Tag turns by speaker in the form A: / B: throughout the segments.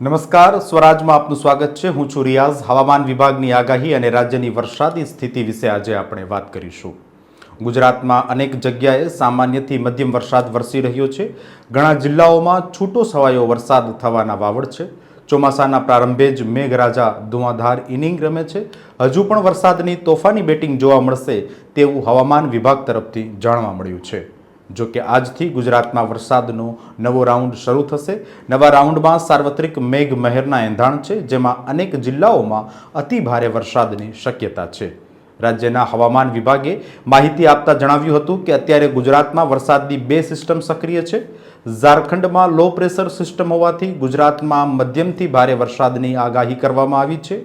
A: નમસ્કાર, સ્વરાજમાં આપનું સ્વાગત છે. હું છું રિયાઝ. હવામાન વિભાગની આગાહી અને રાજ્યની વરસાદી સ્થિતિ વિશે આજે આપણે વાત કરીશું. ગુજરાતમાં અનેક જગ્યાએ સામાન્યથી મધ્યમ વરસાદ વરસી રહ્યો છે. ઘણા જિલ્લાઓમાં છૂટો છવાયો વરસાદ થવાના વાવડ છે. ચોમાસાના પ્રારંભે જ મેઘરાજા ધુઆધાર ઇનિંગ રમે છે. હજુ પણ વરસાદની તોફાની બેટિંગ જોવા મળશે તેવું હવામાન વિભાગ તરફથી જાણવા મળ્યું છે. જો કે આજથી ગુજરાતમાં વરસાદનો નવો રાઉન્ડ શરૂ થશે. નવા રાઉન્ડમાં સાર્વત્રિક મેઘ મહેરના એંધાણ છે, જેમાં અનેક જિલ્લાઓમાં અતિ ભારે વરસાદની શક્યતા છે. રાજ્યના હવામાન વિભાગે માહિતી આપતા જણાવ્યું હતું કે અત્યારે ગુજરાતમાં વરસાદની બે સિસ્ટમ સક્રિય છે. ઝારખંડમાં લો પ્રેશર સિસ્ટમ હોવાથી ગુજરાતમાં મધ્યમથી ભારે વરસાદની આગાહી કરવામાં આવી છે.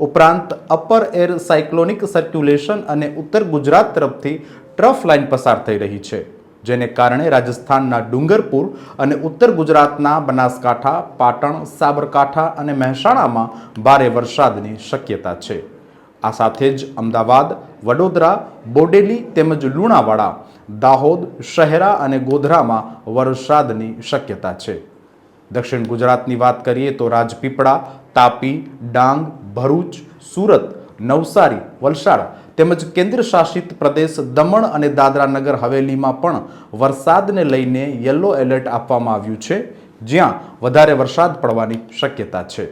A: ઉપરાંત અપર એર સાયક્લોનિક સર્ક્યુલેશન અને ઉત્તર ગુજરાત તરફથી ટ્રફ લાઇન પસાર થઈ રહી છે. જેને કારણે રાજસ્થાનના ડુંગરપુર અને ઉત્તર ગુજરાતના બનાસકાંઠા, પાટણ, સાબરકાંઠા અને મહેસાણામાં ભારે વરસાદની શક્યતા છે. આ સાથે જ અમદાવાદ, વડોદરા, બોડેલી તેમજ લુણાવાડા, દાહોદ, શહેરા અને ગોધરામાં વરસાદની શક્યતા છે. દક્ષિણ ગુજરાતની વાત કરીએ તો રાજપીપળા, તાપી, ડાંગ, ભરૂચ, સુરત, નવસારી, વલસાડ તેમજ કેન્દ્ર શાસિત પ્રદેશ દમણ અને દાદરા નગર હવેલીમાં પણ વરસાદને લઈને યલો એલર્ટ આપવામાં આવ્યું છે. જ્યાં વધારે વરસાદ પડવાની શક્યતા છે.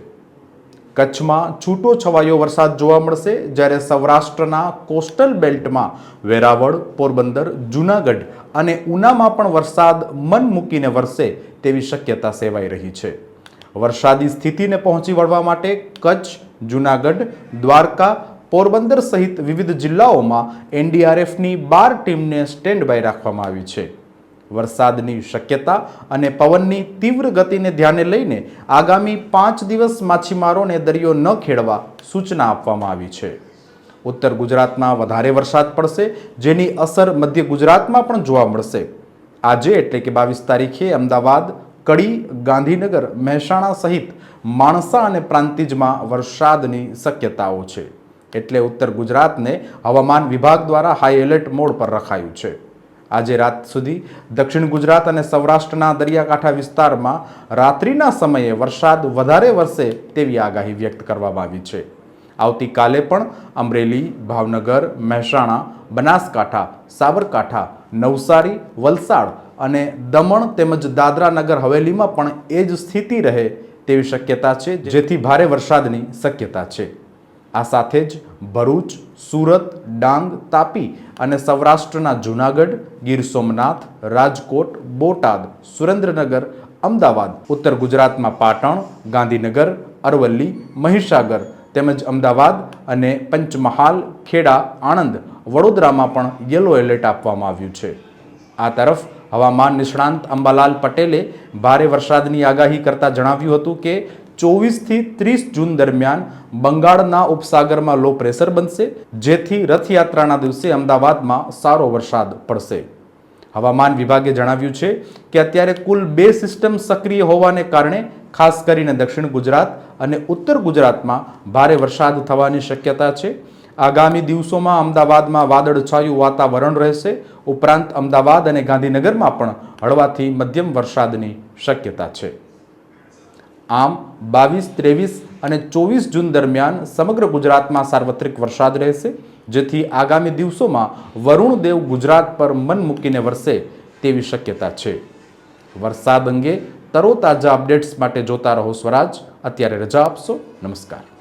A: કચ્છમાં છૂટો છવાયો વરસાદ જોવા મળશે જ્યારે સૌરાષ્ટ્રના કોસ્ટલ બેલ્ટમાં વેરાવળ, પોરબંદર, જૂનાગઢ અને ઉનામાં પણ વરસાદ મન મૂકીને વરસે તેવી શક્યતા સેવાઈ રહી છે. વરસાદી સ્થિતિને પહોંચી વળવા માટે કચ્છ, જૂનાગઢ, દ્વારકા પોરબંદર સહિત વિવિધ જિલ્લાઓમાં એનડીઆરએફની બાર ટીમને સ્ટેન્ડ બાય રાખવામાં આવી છે. વરસાદની શક્યતા અને પવનની તીવ્ર ગતિને ધ્યાને લઈને આગામી પાંચ દિવસ માછીમારોને દરિયો ન ખેડવા સૂચના આપવામાં આવી છે. ઉત્તર ગુજરાતમાં વધારે વરસાદ પડશે, જેની અસર મધ્ય ગુજરાતમાં પણ જોવા મળશે. આજે એટલે કે બાવીસ તારીખે અમદાવાદ, કડી, ગાંધીનગર, મહેસાણા સહિત માણસા અને પ્રાંતિજમાં વરસાદની શક્યતાઓ છે. એટલે ઉત્તર ગુજરાતને હવામાન વિભાગ દ્વારા હાઈ એલર્ટ મોડ પર રખાયું છે. આજે રાત સુધી દક્ષિણ ગુજરાત અને સૌરાષ્ટ્રના દરિયાકાંઠા વિસ્તારમાં રાત્રિના સમયે વરસાદ વધારે વરસે તેવી આગાહી વ્યક્ત કરવામાં આવી છે. આવતીકાલે પણ અમરેલી, ભાવનગર, મહેસાણા, બનાસકાંઠા, સાબરકાંઠા, નવસારી, વલસાડ અને દમણ તેમજ દાદરા નગર હવેલીમાં પણ એ જ સ્થિતિ રહે તેવી શક્યતા છે, જેથી ભારે વરસાદની શક્યતા છે. આ સાથે જ ભરૂચ, સુરત, ડાંગ, તાપી અને સૌરાષ્ટ્રના જૂનાગઢ, ગીર સોમનાથ, રાજકોટ, બોટાદ, સુરેન્દ્રનગર, અમદાવાદ, ઉત્તર ગુજરાતમાં પાટણ, ગાંધીનગર, અરવલ્લી, મહીસાગર તેમજ અમદાવાદ અને પંચમહાલ, ખેડા, આણંદ, વડોદરામાં પણ યલો એલર્ટ આપવામાં આવ્યું છે. આ તરફ હવામાન નિષ્ણાંત અંબાલાલ પટેલે ભારે વરસાદની આગાહી કરતા જણાવ્યું હતું કે ચોવીસથી ત્રીસ જૂન દરમિયાન બંગાળના ઉપસાગરમાં લો પ્રેશર બનશે, જેથી રથયાત્રાના દિવસે અમદાવાદમાં સારો વરસાદ પડશે. હવામાન વિભાગે જણાવ્યું છે કે અત્યારે કુલ બે સિસ્ટમ સક્રિય હોવાને કારણે ખાસ કરીને દક્ષિણ ગુજરાત અને ઉત્તર ગુજરાતમાં ભારે વરસાદ થવાની શક્યતા છે. આગામી દિવસોમાં અમદાવાદમાં વાદળછાયું વાતાવરણ રહેશે. ઉપરાંત અમદાવાદ અને ગાંધીનગરમાં પણ હળવાથી મધ્યમ વરસાદની શક્યતા છે. આમ બાવીસ, ત્રેવીસ અને ચોવીસ જૂન દરમિયાન સમગ્ર ગુજરાતમાં સાર્વત્રિક વરસાદ રહેશે, જેથી આગામી દિવસોમાં વરુણ દેવ ગુજરાત પર મન મૂકીને વરસે તેવી શક્યતા છે. વરસાદ અંગે તરોતાજા અપડેટ્સ માટે જોતા રહો સ્વરાજ. અત્યારે રજા આપશો. નમસ્કાર.